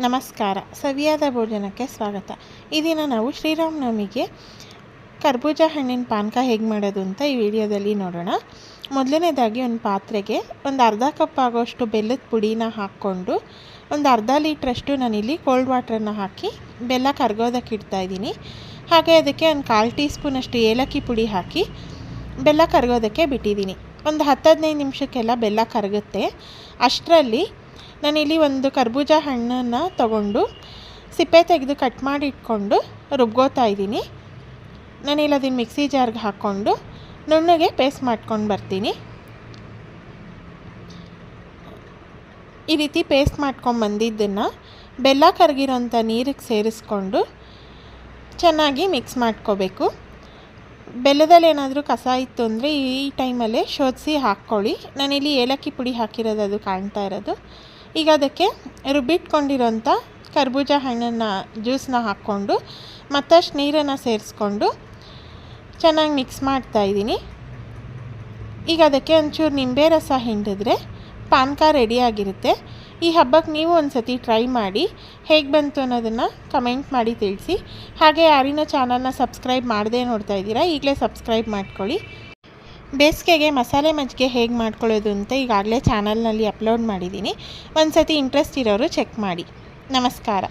ನಮಸ್ಕಾರ. ಸವಿಯಾದ ಭೋಜನಕ್ಕೆ ಸ್ವಾಗತ. ಈ ದಿನ ನಾವು ಶ್ರೀರಾಮನವಮಿಗೆ ಕರ್ಬೂಜ ಹಣ್ಣಿನ ಪಾನಕ ಹೇಗೆ ಮಾಡೋದು ಅಂತ ಈ ವಿಡಿಯೋದಲ್ಲಿ ನೋಡೋಣ. ಮೊದಲನೇದಾಗಿ ಒಂದು ಪಾತ್ರೆಗೆ ಒಂದು ಅರ್ಧ ಕಪ್ ಆಗೋಷ್ಟು ಬೆಲ್ಲದ ಪುಡಿನ ಹಾಕ್ಕೊಂಡು ಒಂದು ಅರ್ಧ ಲೀಟ್ರಷ್ಟು ನಾನಿಲ್ಲಿ ಕೋಲ್ಡ್ ವಾಟ್ರನ್ನ ಹಾಕಿ ಬೆಲ್ಲ ಕರ್ಗೋದಕ್ಕೆ ಇಡ್ತಾಯಿದ್ದೀನಿ ಹಾಗೆ ಅದಕ್ಕೆ ಒಂದು ಕಾಲು ಟೀ ಸ್ಪೂನಷ್ಟು ಏಲಕ್ಕಿ ಪುಡಿ ಹಾಕಿ ಬೆಲ್ಲ ಕರಗೋದಕ್ಕೆ ಬಿಟ್ಟಿದ್ದೀನಿ. ಒಂದು ಹತ್ತು ಹದಿನೈದು ನಿಮಿಷಕ್ಕೆಲ್ಲ ಬೆಲ್ಲ ಕರಗುತ್ತೆ. ಅಷ್ಟರಲ್ಲಿ ನಾನಿಲ್ಲಿ ಒಂದು ಕರ್ಬೂಜ ಹಣ್ಣನ್ನು ತಗೊಂಡು ಸಿಪ್ಪೆ ತೆಗೆದು ಕಟ್ ಮಾಡಿ ಇಟ್ಕೊಂಡು ರುಬ್ಕೋತಾ ಇದ್ದೀನಿ. ನಾನಿಲ್ಲಿ ಅದನ್ನು ಮಿಕ್ಸಿ ಜಾರ್ಗೆ ಹಾಕ್ಕೊಂಡು ನುಣ್ಣಗೆ ಪೇಸ್ಟ್ ಮಾಡ್ಕೊಂಡು ಬರ್ತೀನಿ. ಈ ರೀತಿ ಪೇಸ್ಟ್ ಮಾಡ್ಕೊಂಡು ಬಂದಿದ್ದನ್ನು ಬೆಲ್ಲ ಕರಗಿರೋಂಥ ನೀರಿಗೆ ಸೇರಿಸ್ಕೊಂಡು ಚೆನ್ನಾಗಿ ಮಿಕ್ಸ್ ಮಾಡ್ಕೋಬೇಕು. ಬೆಲ್ಲದಲ್ಲಿ ಏನಾದರೂ ಕಸ ಇತ್ತು ಅಂದರೆ ಈ ಟೈಮಲ್ಲೇ ಶೋಧಿಸಿ ಹಾಕ್ಕೊಳ್ಳಿ. ನಾನಿಲ್ಲಿ ಏಲಕ್ಕಿ ಪುಡಿ ಹಾಕಿರೋದು ಅದು ಕಾಣ್ತಾ ಇರೋದು. ಈಗ ಅದಕ್ಕೆ ರುಬ್ಬಿಟ್ಕೊಂಡಿರೋಂಥ ಕರ್ಬೂಜ ಹಣ್ಣನ್ನು ಜ್ಯೂಸನ್ನ ಹಾಕ್ಕೊಂಡು ಮತ್ತಷ್ಟು ನೀರನ್ನು ಸೇರಿಸ್ಕೊಂಡು ಚೆನ್ನಾಗಿ ಮಿಕ್ಸ್ ಮಾಡ್ತಾ ಇದ್ದೀನಿ. ಈಗ ಅದಕ್ಕೆ ಒಂಚೂರು ನಿಂಬೆ ರಸ ಹಿಂಡಿದ್ರೆ ಪಾನಕ ರೆಡಿಯಾಗಿರುತ್ತೆ ಈ ಹಬ್ಬಕ್ಕೆ ನೀವು ಒಂದು ಸತಿ ಟ್ರೈ ಮಾಡಿ ಹೇಗೆ ಬಂತು ಅನ್ನೋದನ್ನು ಕಮೆಂಟ್ ಮಾಡಿ ತಿಳಿಸಿ. ಹಾಗೆ ಯಾರಿನ ಚಾನಲ್ನ ಸಬ್ಸ್ಕ್ರೈಬ್ ಮಾಡದೇ ನೋಡ್ತಾ ಇದ್ದೀರಾ ಈಗಲೇ ಸಬ್ಸ್ಕ್ರೈಬ್ ಮಾಡ್ಕೊಳ್ಳಿ. ಬೇಸಿಗೆಗೆ ಮಸಾಲೆ ಮಜ್ಜಿಗೆ ಹೇಗೆ ಮಾಡ್ಕೊಳ್ಳೋದು ಅಂತ ಈಗಾಗಲೇ ಚಾನಲ್ನಲ್ಲಿ ಅಪ್ಲೋಡ್ ಮಾಡಿದ್ದೀನಿ. ಒಂದು ಸತಿ ಇಂಟ್ರೆಸ್ಟ್ ಇರೋರು ಚೆಕ್ ಮಾಡಿ. ನಮಸ್ಕಾರ.